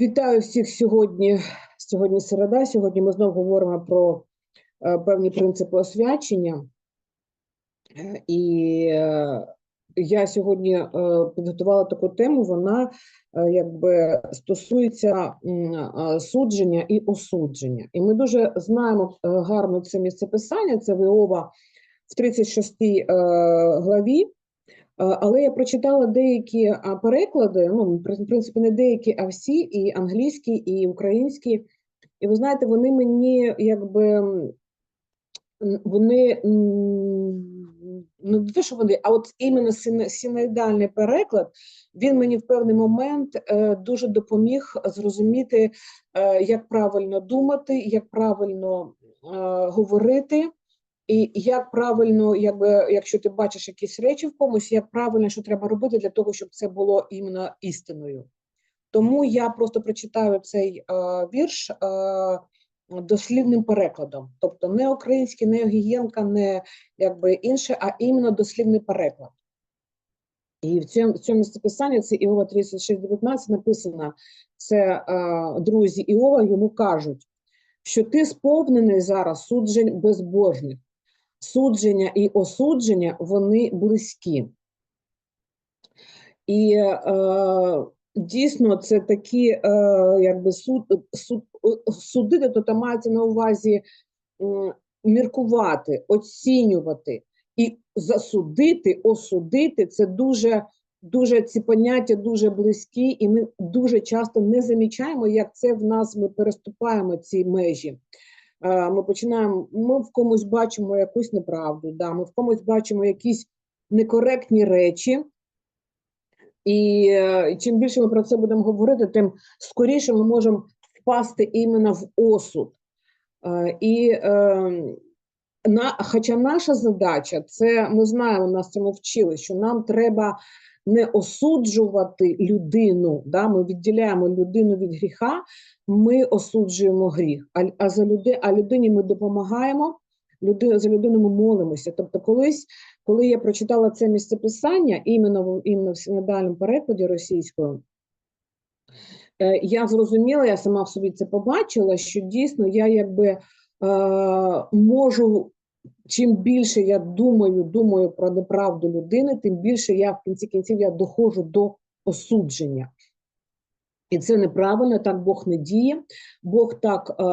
Вітаю всіх сьогодні. Сьогодні середа. Сьогодні ми знову говоримо про е, певні принципи освячення. Е, І е, я сьогодні підготувала таку тему. Вона якби стосується судження і осудження. І ми дуже знаємо гарно це місцеписання. Це Виова в 36 е, главі. Але я прочитала деякі переклади, ну, в принципі, не деякі, а всі, і англійські, і українські. І ви знаєте, вони мені якби вони ну, не те, що вони, а от іменно сино- синоїдальний переклад, він мені в певний момент е, дуже допоміг зрозуміти, е, як правильно думати, як правильно е, говорити. І як правильно, якби якщо ти бачиш якісь речі в комусь, як правильно, що треба робити для того, щоб це було іменно істиною. Тому я просто прочитаю цей е, вірш е, дослівним перекладом, тобто не український, не Огієнка, не якби інше, а іменно дослівний переклад. І в цьому, в цьому місцеписанні це Іова 36.19 написано: це е, друзі Іова йому кажуть, що ти сповнений зараз суджень безбожних судження і осудження вони близькі. І е, дійсно це такі, е, якби суд, суд, е, судити, то там мається на увазі м, міркувати, оцінювати і засудити, осудити це дуже, дуже ці поняття дуже близькі, і ми дуже часто не замічаємо, як це в нас ми переступаємо ці межі. Е, Ми починаємо, ми в комусь бачимо якусь неправду, да, ми в комусь бачимо якісь некоректні речі. І е, чим більше ми про це будемо говорити, тим скоріше ми можемо впасти іменно в осуд. Е, І на, хоча наша задача, це ми знаємо, нас цьому вчили, що нам треба не осуджувати людину, да, ми відділяємо людину від гріха, ми осуджуємо гріх. А, а за люди, а людині ми допомагаємо, люди, за людину ми молимося. Тобто, колись, коли я прочитала це місцеписання, іменно, в- іменно в синодальному перекладі російською, е, я зрозуміла, я сама в собі це побачила, що дійсно я якби е, можу. Чим більше я думаю, думаю про неправду людини, тим більше я в кінці кінців я доходжу до осудження. І це неправильно, так Бог не діє, Бог так е,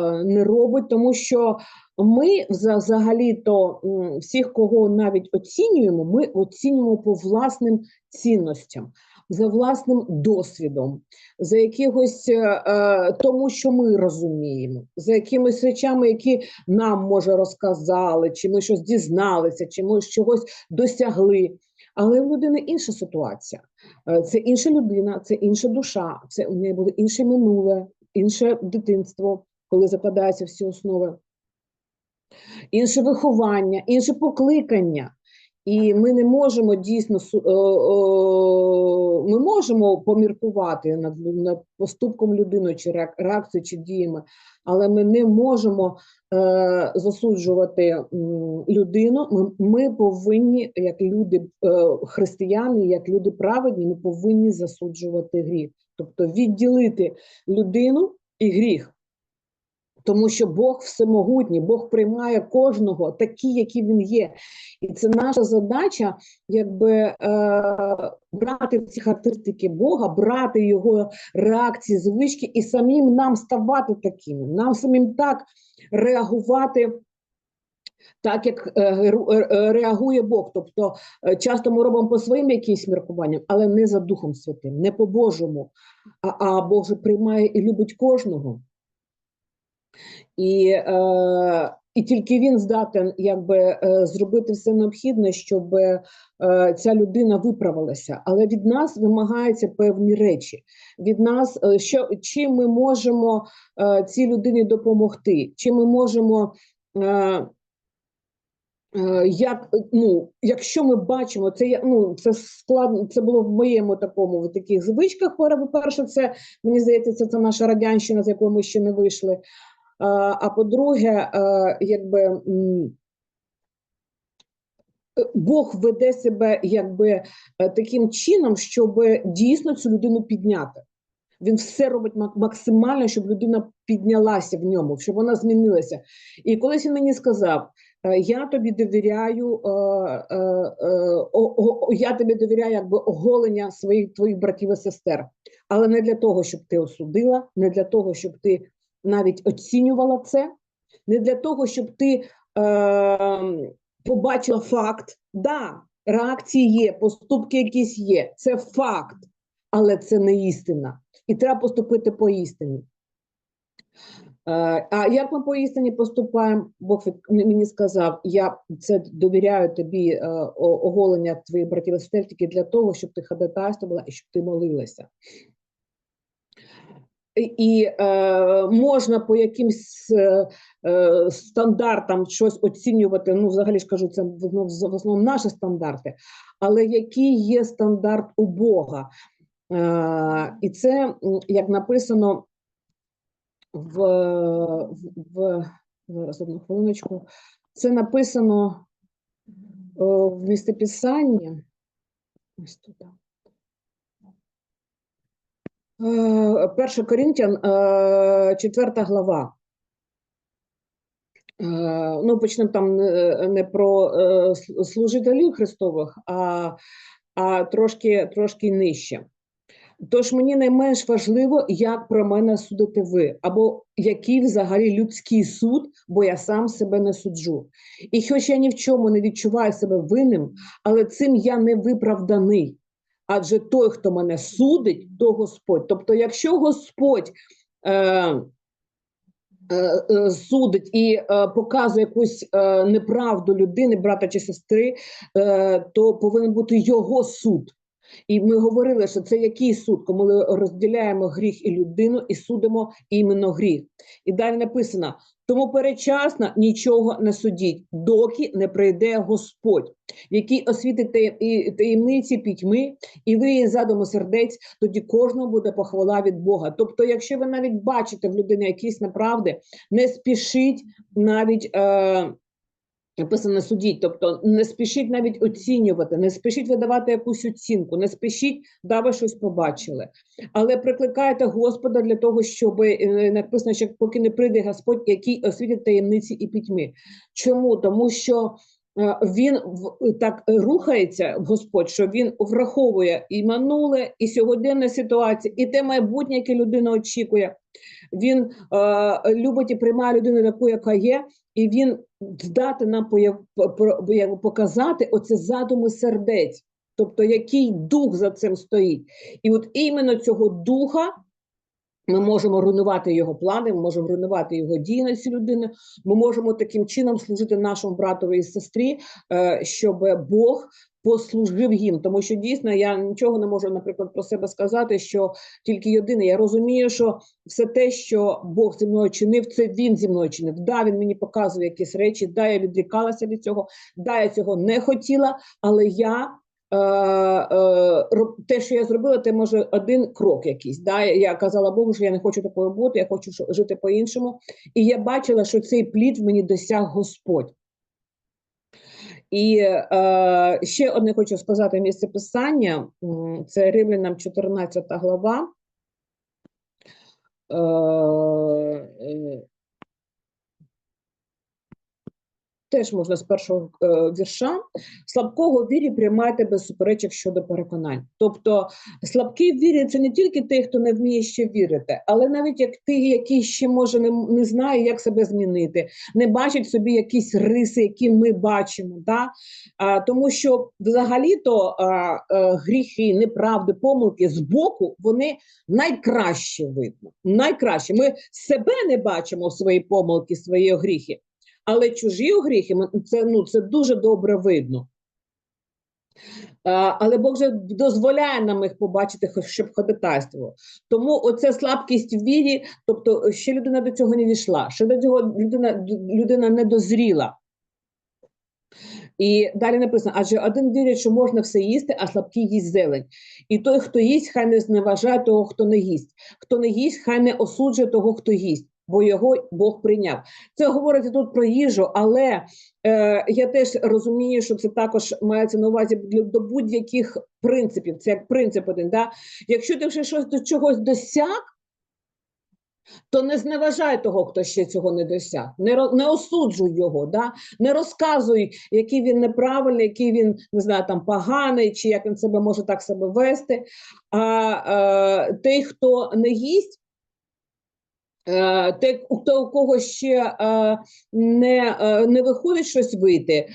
е, не робить, тому що ми взагалі-то всіх, кого навіть оцінюємо, ми оцінюємо по власним цінностям, за власним досвідом, за якихось е, е, тому, що ми розуміємо, за якимись речами, які нам може розказали, чи ми щось дізналися, чи ми чогось досягли. Але в людини інша ситуація. Е, Це інша людина, це інша душа, це у неї було інше минуле, інше дитинство, коли закладаються всі основи, інше виховання, інше покликання. І ми не можемо дійсно е, ми можемо поміркувати над, поступком людини, чи реак- реакцією, чи діями, але ми не можемо е, засуджувати людину. Ми, ми повинні, як люди е, християни, як люди праведні, ми повинні засуджувати гріх, тобто відділити людину і гріх. Тому що Бог всемогутній, Бог приймає кожного такий, який він є. І це наша задача, якби е, брати ці характеристики Бога, брати його реакції, звички і самим нам ставати такими, нам самим так реагувати. Так як е, е, е, реагує Бог, тобто часто ми робимо по своїм якимось міркуванням, але не за Духом Святим, не по Божому. А, а Бог же приймає і любить кожного. І, е, і тільки він здатен якби, е, зробити все необхідне, щоб е, ця людина виправилася. Але від нас вимагаються певні речі. Від нас, е, що, чим ми можемо е, цій людині допомогти, чим ми можемо. Е, Е, Як ну, якщо ми бачимо, це ну це складно. Це було в моєму такому в таких звичках. По-перше, це мені здається, це, це наша радянщина, з якої ми ще не вийшли. А, по-друге, е, якби Бог веде себе якби е, таким чином, щоб дійсно цю людину підняти. Він все робить максимально, щоб людина піднялася в ньому, щоб вона змінилася. І колись він мені сказав: е, я тобі довіряю, я тобі довіряю якби оголення своїх твоїх братів і сестер, але не для того, щоб ти осудила, не для того, щоб ти навіть оцінювала це, не для того, щоб ти е, побачила факт. Да, реакції є, поступки якісь є. Це факт, але це не істина. І треба поступити по істині. Е, А як ми по істині поступаємо? Бог мені сказав, я це довіряю тобі е, оголення твоїх братів сестер тільки для того, щоб ти ходатайствувала і щоб ти молилася. І е, можна по якимсь е, е, стандартам щось оцінювати. Ну, взагалі ж кажу, це в основному, наші стандарти. Але який є стандарт у Бога? Е, і це, як написано в, в, зараз одну хвилиночку. Це написано в містописанні. Ось туди. Е, Перша Корінтян, е, четверта глава. Е, Ну, почнемо там не, про е, служителів Христових, а, а трошки, трошки нижче. Тож мені найменш важливо, як про мене судите ви, або який взагалі людський суд, бо я сам себе не суджу. І хоч я ні в чому не відчуваю себе винним, але цим я не виправданий. Адже той, хто мене судить, то Господь. Тобто, якщо Господь е, е, е, судить і е, показує якусь е, неправду людини, брата чи сестри, е, то повинен бути його суд. І ми говорили, що це який суд, коли ми розділяємо гріх і людину і судимо іменно гріх. І далі написано: тому перечасно нічого не судіть, доки не прийде Господь, який освітить таємниці пітьми, і ви задуму сердець, тоді кожного буде похвала від Бога. Тобто, якщо ви навіть бачите в людини якісь неправди, не спішіть навіть. Е, Написано судіть, тобто не спішіть навіть оцінювати, не спішіть видавати якусь оцінку, не спішіть, да ви щось побачили. Але прикликайте Господа для того, щоб е, написано, що поки не прийде Господь, який освітить таємниці і пітьми. Чому? Тому що е, він так рухається, Господь, що він враховує і минуле, і сьогоденне ситуацію, і те майбутнє, яке людина очікує. Він е, любить і приймає людину таку, яка є, і він здати нам показати оце задуми сердець, тобто який дух за цим стоїть. І от іменно цього духа ми можемо руйнувати його плани, ми можемо руйнувати його дійності людини. Ми можемо таким чином служити нашому братові і сестрі, е, щоб Бог послужив їм. Тому що дійсно я нічого не можу, наприклад, про себе сказати, що тільки єдине. Я розумію, що все те, що Бог зі мною чинив, це він зі мною чинив. Да, він мені показує якісь речі, да, я відрікалася від цього, да, я цього не хотіла, але я. Е, е, те, що я зробила, це може один крок якийсь. Да? Я казала Богу, що я не хочу такою бути, я хочу жити по-іншому. І я бачила, що цей плід в мені досяг Господь. І е, ще одне хочу сказати місце писання. Це Римлянам 14 глава. Е, Теж можна з першого е, вірша. Слабкого вірі приймайте без суперечок щодо переконань. Тобто слабкий в вірі це не тільки той, хто не вміє ще вірити, але навіть як ти, який ще може не, не знає, як себе змінити, не бачить собі якісь риси, які ми бачимо. Да? А, тому що взагалі-то а, а, гріхи, неправди, помилки з боку вони найкраще видно. Найкраще. Ми себе не бачимо в свої помилки, свої гріхи. Але чужі гріхи це, ну, це дуже добре видно. Але Бог же дозволяє нам їх побачити, щоб ходатайство. Тому оця слабкість в вірі, тобто ще людина до цього не дійшла, ще до цього людина, людина не дозріла. І далі написано: адже один вірить, що можна все їсти, а слабкий їсть зелень. І той, хто їсть, хай не зневажає того, хто не їсть. Хто не їсть, хай не осуджує того, хто їсть. Бо його Бог прийняв. Це говориться тут про їжу, але е, я теж розумію, що це також мається на увазі до будь-яких принципів. Це як принцип один. Да? Якщо ти вже щось до чогось досяг, то не зневажай того, хто ще цього не досяг. Не, не осуджуй його, да? не розказуй, який він неправильний, який він не знаю, там поганий, чи як він себе може так себе вести. А е, той, хто не їсть, те, у хто у кого ще е, не, е, не виходить щось вийти, е,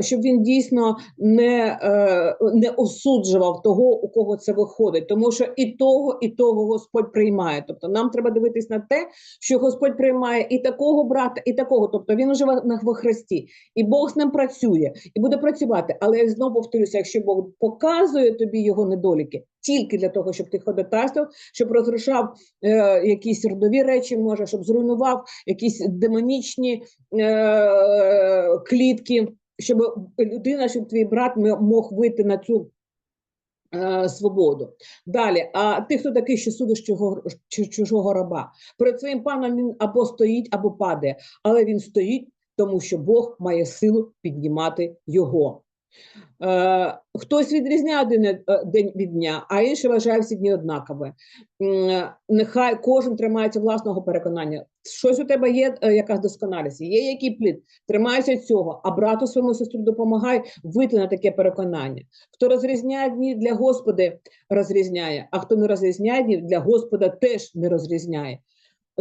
щоб він дійсно не, е, не осуджував того, у кого це виходить, тому що і того, і того Господь приймає. Тобто нам треба дивитись на те, що Господь приймає і такого брата, і такого. Тобто він уже на во Христі, і Бог з ним працює і буде працювати. Але я знову повторюся, якщо Бог показує тобі його недоліки тільки для того, щоб ти ходатайствував, щоб розрушав е, якісь родові речі, може, щоб зруйнував якісь демонічні е, клітки, щоб людина, щоб твій брат мог вийти на цю е, свободу. Далі, а ти хто такий, що судиш чужого, чу- чужого раба? Перед своїм паном він або стоїть, або падає, але він стоїть, тому що Бог має силу піднімати його. Е, хтось відрізняє один е, день від дня, а інший вважає всі дні однакові. Нехай кожен тримається власного переконання. Щось у тебе є, е, якась досконалість, є який плід, тримайся цього, а брату своєму сестру допомагай вийти на таке переконання. Хто розрізняє дні для Господи, розрізняє, а хто не розрізняє дні для Господа, теж не розрізняє.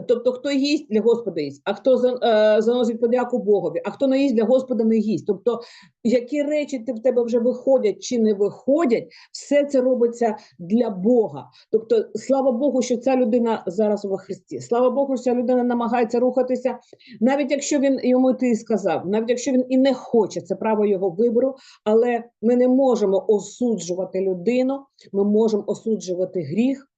Тобто, хто їсть для Господа їсть, а хто е, заносить подяку Богові, а хто не їсть для Господа не їсть. Тобто, які речі в тебе вже виходять чи не виходять, все це робиться для Бога. Тобто, слава Богу, що ця людина зараз во Христі. Слава Богу, що ця людина намагається рухатися, навіть якщо він йому ти сказав, навіть якщо він і не хоче, це право його вибору, але ми не можемо осуджувати людину, ми можемо осуджувати гріх.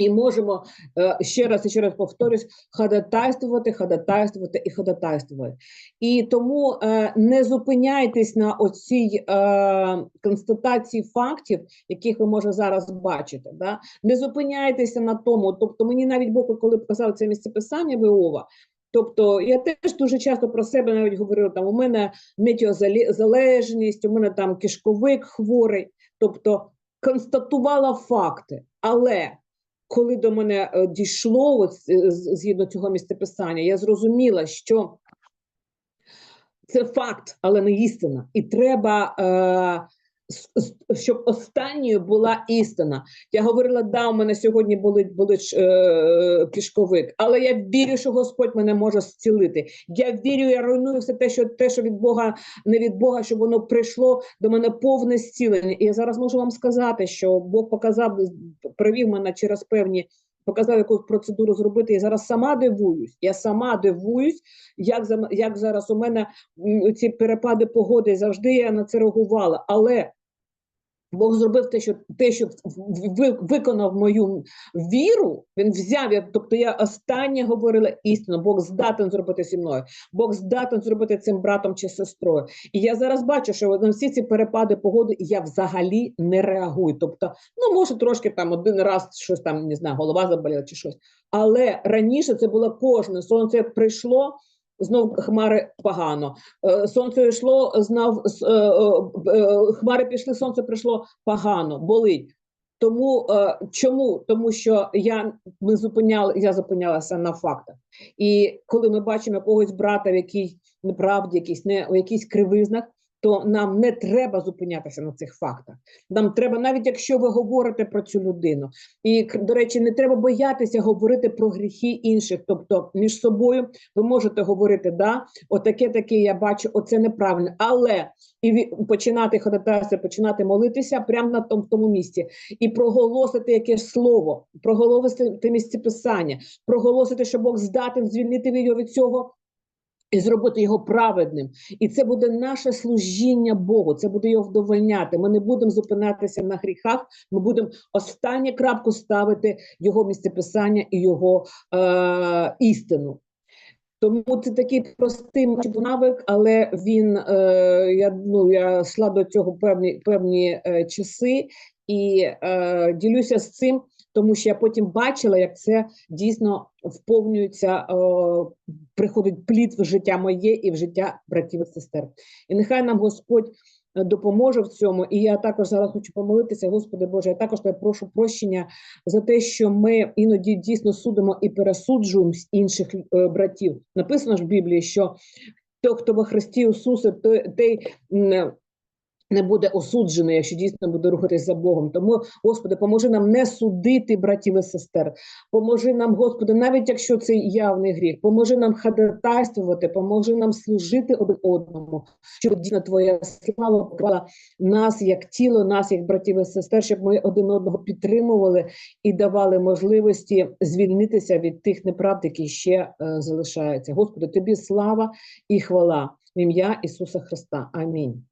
І можемо е, ще раз і ще раз повторюсь, ходатайствувати, ходатайствувати і ходатайствувати. І тому е, не зупиняйтесь на оцій е, констатації фактів, яких ви може зараз бачите. Да? Не зупиняйтеся на тому. Тобто, мені навіть Бог, коли показав це місце писання Виова, Тобто я теж дуже часто про себе навіть говорила, там у мене метеозалежність, у мене там кишковик хворий, тобто констатувала факти. Але коли до мене е, дійшло, от, е, згідно цього місцеписання, я зрозуміла, що це факт, але не істина. І треба, е, щоб останньою була істина. Я говорила, да, у мене сьогодні болить, болить е, кишковик, але я вірю, що Господь мене може зцілити. Я вірю, я руйную все те, що те, що від Бога, не від Бога, щоб воно прийшло до мене повне зцілення. І я зараз можу вам сказати, що Бог показав, привів мене через певні. Показав якусь процедуру зробити. Я зараз сама дивуюсь. Я сама дивуюсь, як як зараз у мене ці перепади погоди завжди я на це реагувала. Але Бог зробив те, що те, що виконав мою віру, він взяв, я, тобто я останнє говорила істину. Бог здатен зробити зі мною. Бог здатен зробити цим братом чи сестрою. І я зараз бачу, що на всі ці перепади погоди я взагалі не реагую. Тобто, ну може трошки там один раз щось там не знаю, голова заболіла чи щось. Але раніше це було кожне сонце прийшло. Знов хмари погано. Е, Сонце йшло, знав е, е, хмари пішли, сонце прийшло погано, болить. Тому чому? Тому що я ми зупиняли, я зупинялася на фактах. І коли ми бачимо якогось брата в якій неправді, якісь не у якійсь кривизнах, то нам не треба зупинятися на цих фактах. Нам треба, навіть якщо ви говорите про цю людину, і до речі, не треба боятися говорити про гріхи інших. Тобто між собою ви можете говорити, да, отаке таке я бачу, оце неправильно, але і починати ходатайство, починати молитися прямо на тому, тому місці, і проголосити якесь слово, проголосити місце писання, проголосити, що Бог здатен звільнити його від цього. І зробити його праведним, і це буде наше служіння Богу. Це буде його вдовольняти. Ми не будемо зупинятися на гріхах. Ми будемо останню крапку ставити його місцеписання і його е, істину. Тому це такий простий навик, але він е, я ну я йшла до цього певні певні е, часи і е, ділюся з цим, тому що я потім бачила, як це дійсно вповнюється, е, приходить плід в життя моє і в життя братів і сестер. І нехай нам Господь е, допоможе в цьому. І я також зараз хочу помолитися, Господи Боже, я також тебе прошу прощення за те, що ми іноді дійсно судимо і пересуджуємо інших е, братів. Написано ж в Біблії, що той, хто во Христі Ісусе, той, той не буде осуджений, якщо дійсно буде рухатись за Богом. Тому, Господи, поможи нам не судити братів і сестер. Поможи нам, Господи, навіть якщо це явний гріх, поможи нам ходатайствувати, поможи нам служити один одному, щоб дійсно Твоя слава покривала нас як тіло, нас як братів і сестер, щоб ми один одного підтримували і давали можливості звільнитися від тих неправд, які ще е, залишаються. Господи, тобі слава і хвала в ім'я Ісуса Христа. Амінь.